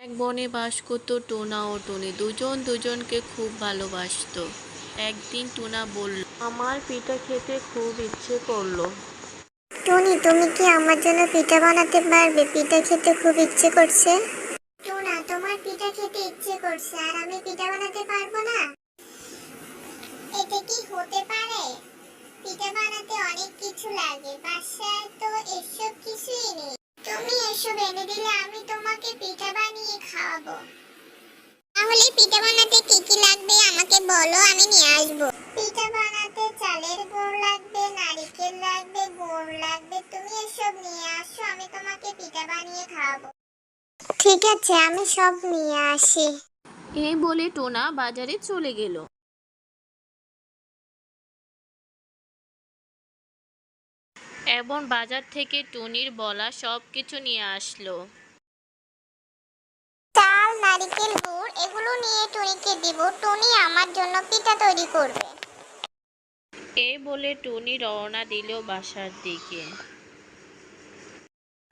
এক বনে বাস করতো টোনা ও টনি। দুজন দুজনকে খুব ভালোবাসতো। একদিন টোনা বলল, আমার পিঠা খেতে খুব ইচ্ছে করল। টনি, তুমি কি আমার জন্য পিঠা বানাতে পারবে? পিঠা খেতে খুব ইচ্ছে করছে। টোনা, তোমার পিঠা খেতে ইচ্ছে করছে, আর আমি পিঠা বানাতে পারব না? এটা কি হতে পারে? পিঠা বানাতে অনেক কিছু লাগে খাওয়াবো তাহলে পিঠা বানাতে কি কি লাগবে আমাকে বলো আমি নিয়ে আসব। পিঠা বানাতে চালের গুড় লাগবে নারকেল লাগবে গুড় লাগবে তুমি এসব নিয়ে আসো আমি তোমাকে পিঠা বানিয়ে খাওয়াবো। ঠিক আছে আমি সব নিয়ে আসি। এই বলে টোনা বাজারে চলে গেল। এবং বাজার থেকে টনির বলা সব কিছু নিয়ে আসলো। নারকেল গুড় এগুলো নিয়ে টনিকে দিব। টনি আমার জন্য পিঠা তৈরি করবে। এই বলে টুনি রওনা দিল বাসার দিকে।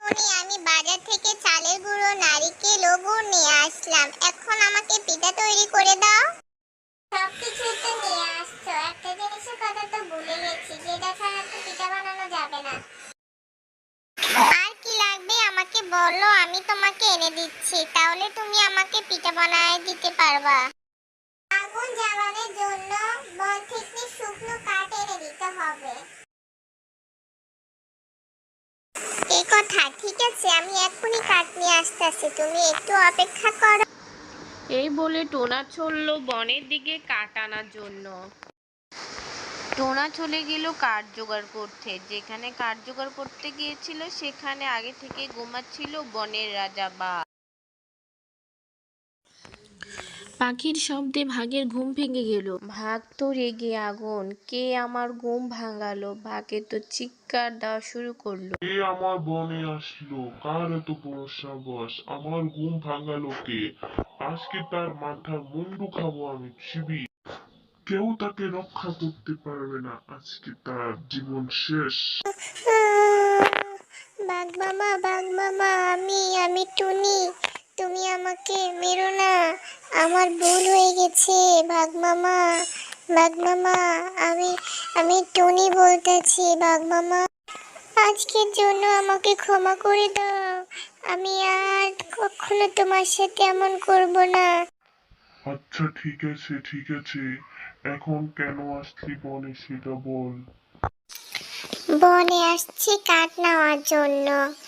টুনি আমি বাজার থেকে চালের গুঁড়ো নারিকেল ও গুড় নিয়ে আসলাম। এখন আমাকে পিঠা তৈরি করে দাও। সবকিছু তো নিয়ে আসছো একটা জিনিসের কথা তো ভুলে গেছি যেটা ছাড়া তো পিঠা বানানো যাবে না আর কি লাগবে আমাকে বলো, আমি তোমাকে এনে দিচ্ছি। তাহলে তুমি আমাকে পিঠা বানায় দিতে পারবা। আগুন জ্বালানোর জন্য বন থেকে শুকনো কাঠ এনে দিতে হবে। এই কথা, ঠিক আছে, আমি এক্ষুনি কাঠ নিয়ে আসতে আসতেছি। তুমি একটু অপেক্ষা করো। এই বলে টোনা চলল বনের দিকে কাটানোর জন্য। টোনা চলে গেল কাঠ জোগাড় করতে। যেখানে কাঠ জোগাড় করতে গিয়েছিল সেখানে আগে থেকে ঘুমাচ্ছিল বনের রাজা বাঘ পাখির শব্দে ভাগের ঘুম ভেঙে গেল। ভাগ তো রেগে আগুন কে আমার ঘুম ভাঙালো? ভাগে তো চিৎকার দেওয়া শুরু করল। কে আমার বনে আসলো? কার এত বড় সাহস? আমার ঘুম ভাঙালো কে? আজকে তার মাথার মুন্ডু খাব আমি চিবি কেউ তাকে রক্ষা করতে পারবে না। আজকে তার জীবন শেষ। বাঘ মামা বাঘ মামা আমি আমি টুনি। তুমি আমাকে মেরো না। আমার ভুল হয়ে গেছে বাঘ মামা। বাঘ মামা আমি আমি টুনি বলতেছি বাঘ মামা। আজকের জন্য আমাকে ক্ষমা করে দাও। আমি আর কখনো তোমার সাথে এমন করব না। আচ্ছা ঠিক আছে ঠিক আছে। এখন কেন আসছি বনে সেটা বল। বনে আসছি কাঠ নেওয়ার জন্য?